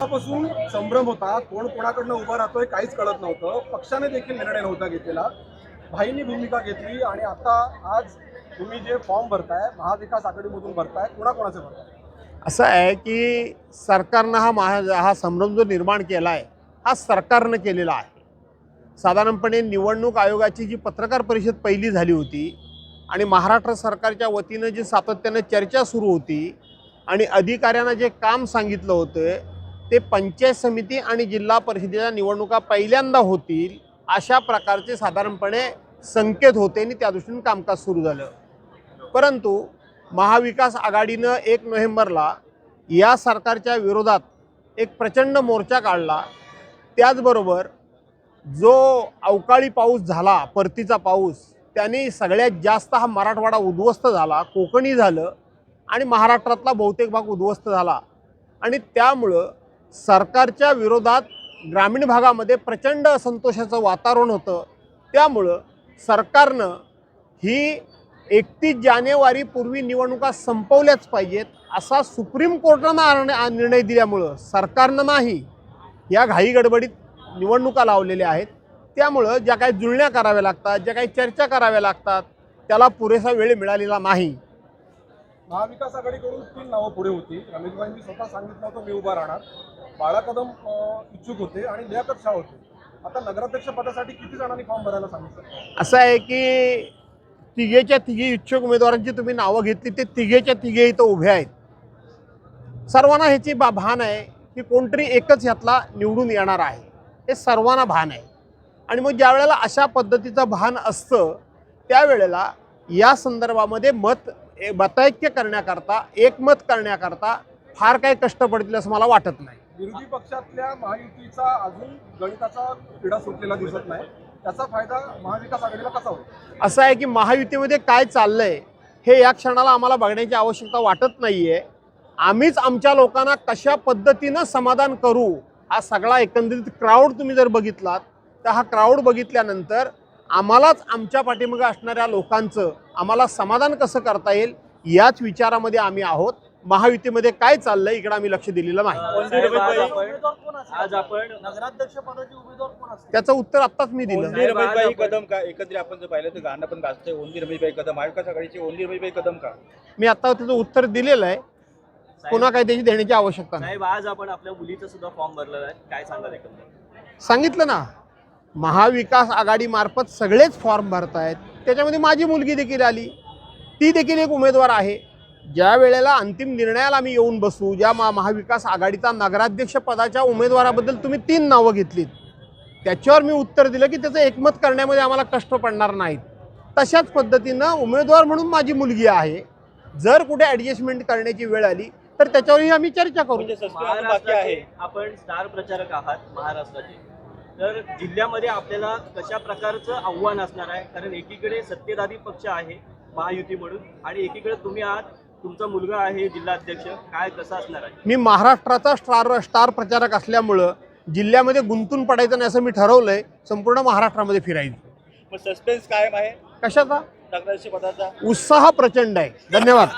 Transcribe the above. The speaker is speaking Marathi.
पासून संभ्रम होता. कोण कोणाकडनं उभा राहतोय काहीच कळत नव्हतं. पक्षाने देखील निर्णय नव्हता घेतलेला. भाईंनी भूमिका घेतली आणि आता आज तुम्ही जे फॉर्म भरताय महाविकास आघाडीमधून भरताय कोणाकोणाचे भरताय? असं आहे की सरकारनं हा महा हा संभ्रम जो निर्माण केला आहे हा सरकारनं केलेला आहे. साधारणपणे निवडणूक आयोगाची जी पत्रकार परिषद पहिली झाली होती आणि महाराष्ट्र सरकारच्या वतीनं जी सातत्यानं चर्चा सुरू होती आणि अधिकाऱ्यांना जे काम सांगितलं होतं ते पंचायत समिती आणि जिल्हा परिषदेच्या निवडणुका पहिल्यांदा होतील अशा प्रकारचे साधारणपणे संकेत होते आणि त्या दृष्टीने कामकाज सुरू झालं. परंतु महाविकास आघाडीनं एक नोव्हेंबरला या सरकारच्या विरोधात एक प्रचंड मोर्चा काढला. त्याचबरोबर जो अवकाळी पाऊस झाला परतीचा पाऊस त्याने सगळ्यात जास्त हा मराठवाडा उद्ध्वस्त झाला कोकणी झालं आणि महाराष्ट्रातला बहुतेक भाग उद्ध्वस्त झाला. आणि त्यामुळं सरकारच्या विरोधात ग्रामीण भागामध्ये प्रचंड असंतोषाचं वातावरण होतं. त्यामुळं सरकारनं ही एकतीस जानेवारीपूर्वी निवडणुका संपवल्याच पाहिजेत असा सुप्रीम कोर्टानं निर्णय दिल्यामुळं सरकारनं नाही या घाई गडबडीत निवडणुका लावलेल्या आहेत. त्यामुळं ज्या काही जुळण्या कराव्या लागतात ज्या काही चर्चा कराव्या लागतात त्याला पुरेसा वेळ मिळालेला नाही. महाविकास आघाडीकडून तीन नावं पुढे होती. रमेशभाईंनी स्वतः सांगितलं होतं मी उभा राहणार. बाळा कदम इच्छुक होते आणि लियाकत शाह होते. आता नगराध्यक्ष पदासाठी किती जणांनी फॉर्म भरायला सांगितलं? असं आहे की तिघेच्या तिघे इच्छुक उमेदवारांची तुम्ही नावं घेतली ते तिघेच्या तिघे इथं उभे आहेत. सर्वांना ह्याची बा भान आहे की कोणतरी एकच ह्यातला निवडून येणार आहे. हे सर्वांना भान आहे. आणि मग ज्या वेळेला अशा पद्धतीचं भान असतं त्यावेळेला या संदर्भामध्ये मत ए- मतैक्य करण्याकरता एकमत करण्याकरता फार काही कष्ट पडतील असं मला वाटत नाही. विरोधी पक्षातल्या महायुतीचा अजून गणिताचा पिढा सुटलेला दिसत नाही. त्याचा फायदा महाविकास आघाडीला कसा होईल? असं आहे की महायुतीमध्ये काय चाललंय हे या क्षणाला आम्हाला बघण्याची आवश्यकता वाटत नाहीये. आम्हीच आमच्या लोकांना कशा पद्धतीनं समाधान करू हा सगळा एकंदरीत क्राऊड तुम्ही जर बघितलात तर हा क्राऊड बघितल्यानंतर आम्हालाच आमच्या पाठीमागे असणाऱ्या लोकांचं आम्हाला समाधान कसं करता येईल याच विचारामध्ये आम्ही आहोत. महायुतीमध्ये काय चाललंय इकडे आम्ही लक्ष दिलेलं नाही. आज आपण नगराध्यक्ष पदाचे उमेदवार कोण त्याचं उत्तर आत्ताच मी दिलं. आपण- कदम का? एकत्रित आपण जर पाहिलं तर गाणं पण गाजतंय. ओंदी रमेशभाई कदम. महाविकास आघाडीचे ओंदी रमेशभाई कदम का? मी आता त्याचं उत्तर दिलेलं आहे. पुन्हा काही त्याची देण्याची आवश्यकता नाही. साहेब आज आपण आपल्या मुलीचा सुद्धा फॉर्म भरलेला आहे. काय सांगाल एकंदर सांगितलं ना महाविकास आघाडीमार्फत सगळेच फॉर्म भरतायत. त्याच्यामध्ये माझी मुलगी देखील आली. ती देखील एक उमेदवार आहे. ज्या वेळेला अंतिम निर्णयाला आम्ही येऊन बसू ज्या मा महाविकास आघाडीचा नगराध्यक्ष पदाच्या उमेदवाराबद्दल तुम्ही तीन नावं घेतलीत त्याच्यावर मी उत्तर दिलं की त्याचं एकमत करण्यामध्ये आम्हाला कष्ट पडणार नाहीत. तशाच पद्धतीनं उमेदवार म्हणून माझी मुलगी आहे. जर कुठे ॲडजस्टमेंट करण्याची वेळ आली तर त्याच्यावरही आम्ही चर्चा करू. म्हणजे आहे महाराष्ट्राचे आपण स्टार प्रचारक आहात महाराष्ट्राचे. तर जिल्ह्यामध्ये आपल्याला कशा प्रकारचं आव्हान असणार आहे? कारण एकीकडे सत्तेधारी पक्ष आहे महायुती म्हणून आणि एकीकडे तुम्ही आहात तुमचा मुलगा आहे जिल्हा अध्यक्ष काय कसं असणार आहे? मी महाराष्ट्राचा स्टार स्टार प्रचारक असल्यामुळं जिल्ह्यामध्ये गुंतून पडायचं नाही असं मी ठरवलंय. संपूर्ण महाराष्ट्रामध्ये फिरायचं. मग सस्पेन्स कायम आहे? कशाचा? पदाचा उत्साह प्रचंड आहे. धन्यवाद.